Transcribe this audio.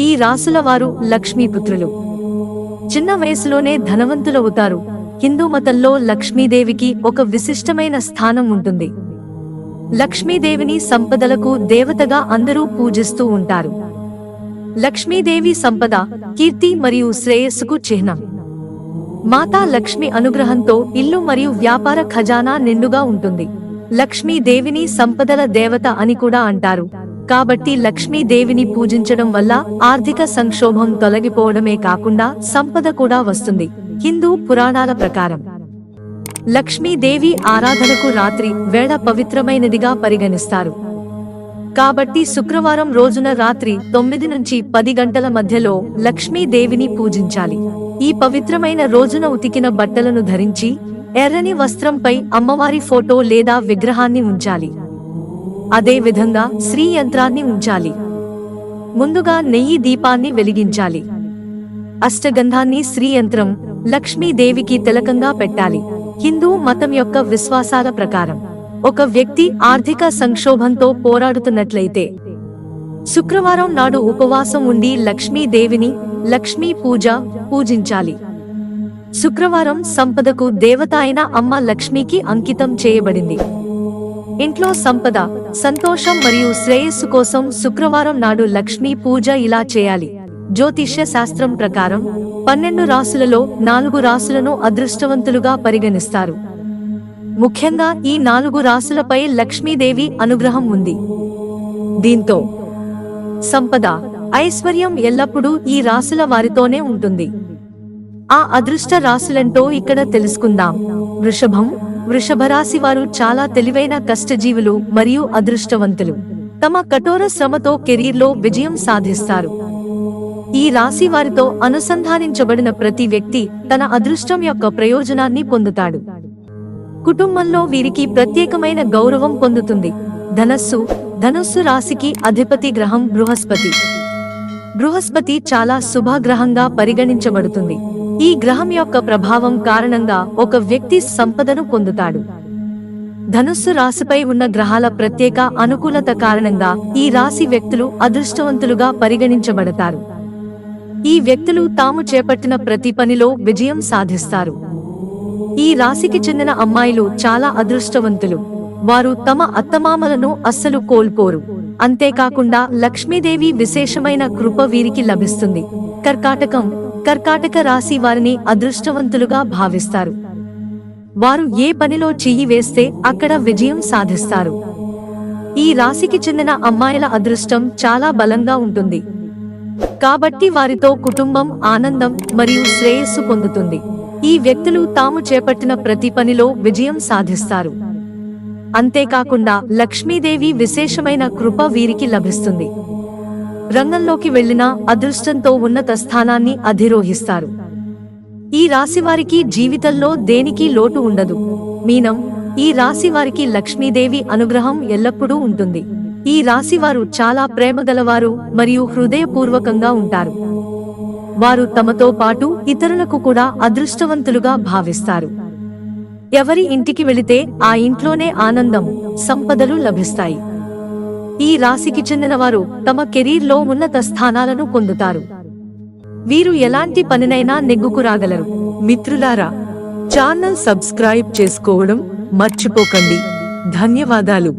ఈ రాసుల వారు లక్ష్మీపుత్రులు. చిన్న వయసులోనే ధనవంతులవుతారు. హిందూ మతంలో లక్ష్మీదేవికి ఒక విశిష్టమైన స్థానం ఉంటుంది. లక్ష్మీదేవిని సంపదలకు దేవతగా అందరూ పూజిస్తూ ఉంటారు. లక్ష్మీదేవి సంపద కీర్తి మరియు శ్రేయస్సుకు చిహ్నం. మాతా లక్ష్మి అనుగ్రహంతో ఇల్లు మరియు వ్యాపార ఖజానా నిండుగా ఉంటుంది. లక్ష్మీదేవిని సంపదల దేవత అని కూడా అంటారు. కాబట్టి లక్ష్మీదేవిని పూజించడం వల్ల ఆర్థిక సంక్షోభం తొలగిపోవడమే కాకుండా సంపద కూడా వస్తుంది. హిందూ పురాణాల ప్రకారం. లక్ష్మీదేవి ఆరాధనకు రాత్రి వేళ పవిత్రమైనదిగా పరిగణిస్తారు. కాబట్టి శుక్రవారం రోజున రాత్రి తొమ్మిది నుంచి పది గంటల మధ్యలో లక్ష్మీదేవిని పూజించాలి. ఈ పవిత్రమైన రోజున ఉతికిన బట్టలను ధరించి ఎర్రని వస్త్రంపై అమ్మవారి ఫోటో లేదా విగ్రహాన్ని ఉంచాలి. అదే విధంగా శ్రీ యంత్రాన్ని ఉంచాలి. ముందుగా నెయ్యి దీపాన్ని వెలిగించాలి. అష్టగంధాన్ని శ్రీ యంత్రం లక్ష్మీదేవికి తిలకంగా పెట్టాలి. హిందూ మతం యొక్క విశ్వాసాల ప్రకారం. ఒక వ్యక్తి ఆర్థిక సంక్షోభంతో పోరాడుతున్నట్లయితే శుక్రవారం నాడు ఉపవాసం ఉండి లక్ష్మీదేవిని లక్ష్మీ పూజ పూజించాలి. శుక్రవారం సంపదకు దేవత అయిన అమ్మ లక్ష్మికి అంకితం చేయబడింది. ఇంట్లో సంపద సంతోషం మరియు శ్రేయస్సు కోసం శుక్రవారం నాడు లక్ష్మీ పూజ ఇలా చేయాలి. జ్యోతిష్య శాస్త్రం ప్రకారం పన్నెండు రాసులలో నాలుగు రాసులను అదృష్టవంతులుగా పరిగణిస్తారు. ముఖ్యంగా ఈ నాలుగు రాసులపై లక్ష్మీదేవి అనుగ్రహం ఉంది. దీంతో సంపద ఐశ్వర్యం ఎల్లప్పుడూ ఈ రాసుల వారితోనే ఉంటుంది. ఆ అదృష్ట రాసులంటో ఇక్కడ తెలుసుకుందాం. వృషభం వృషభరాశి వారు చాలా తెలివైన కష్టజీవులు మరియు అదృష్టవంతులు. తమ కఠోర శ్రమతో కెరీర్లో విజయం సాధిస్తారు. ఈ రాశి వారితో అనుసంధానించబడిన ప్రతి వ్యక్తి తన అదృష్టం యొక్క ప్రయోజనాన్ని పొందుతాడు. కుటుంబంలో వీరికి ప్రత్యేకమైన గౌరవం పొందుతుంది. ధనస్సు ధనుస్సు రాశికి అధిపతి గ్రహం బృహస్పతి. బృహస్పతి చాలా శుభగ్రహంగా పరిగణించబడుతుంది. ఈ గ్రహం యొక్క ప్రభావం కారణంగా ఒక వ్యక్తి సంపదను పొందుతాడు. ధనుస్సు రాశిపై ఉన్న గ్రహాల ప్రత్యేక అనుకూలత కారణంగా ఈ రాశి వ్యక్తులు అదృష్టవంతులుగా పరిగణించబడతారు. ఈ వ్యక్తులు తాము చేపట్టిన ప్రతి పనిలో విజయం సాధిస్తారు. ఈ రాశికి చెందిన అమ్మాయిలు చాలా అదృష్టవంతులు. వారు తమ అత్తమామలను అస్సలు కోల్పోరు. అంతేకాకుండా లక్ష్మీదేవి విశేషమైన కృప వీరికి లభిస్తుంది. కర్కాటకం కర్కాటక రాశి వారిని అదృష్టవంతులుగా భావిస్తారు. వారు ఏ పనిలో చెయ్యి వేస్తే అక్కడ విజయం సాధిస్తారు. ఈ రాశికి చెందిన అమ్మాయిల అదృష్టం చాలా బలంగా ఉంటుంది. కాబట్టి వారితో కుటుంబం ఆనందం మరియు శ్రేయస్సు పొందుతుంది. ఈ వ్యక్తులు తాము చేపట్టిన ప్రతి పనిలో విజయం సాధిస్తారు. అంతేకాకుండా లక్ష్మీదేవి విశేషమైన కృప వీరికి లభిస్తుంది. రంగంలోకి వెళ్ళినా అదృష్టంతో ఉన్నత స్థానాన్ని అధిరోహిస్తారు. ఈ రాశివారికి జీవితంలో దేనికి లోటు ఉండదు. మీనం ఈ రాశి వారికి లక్ష్మీదేవి అనుగ్రహం ఎల్లప్పుడూ ఉంటుంది. ఈ రాశివారు చాలా ప్రేమగలవారు మరియు హృదయపూర్వకంగా ఉంటారు. వారు తమతో పాటు ఇతరులకు కూడా అదృష్టవంతులుగా భావిస్తారు. ఎవరి ఇంటికి వెళితే ఆ ఇంట్లోనే ఆనందం సంపదలు లభిస్తాయి. ఈ రాశికి చెందిన వారు తమ కెరీర్లో ఉన్నత స్థానాలను పొందుతారు. వీరు ఎలాంటి పనినైనా నెగ్గుకు రాగలరు మిత్రులారా ఛానల్ సబ్స్క్రైబ్ చేసుకోవడం మర్చిపోకండి. ధన్యవాదాలు.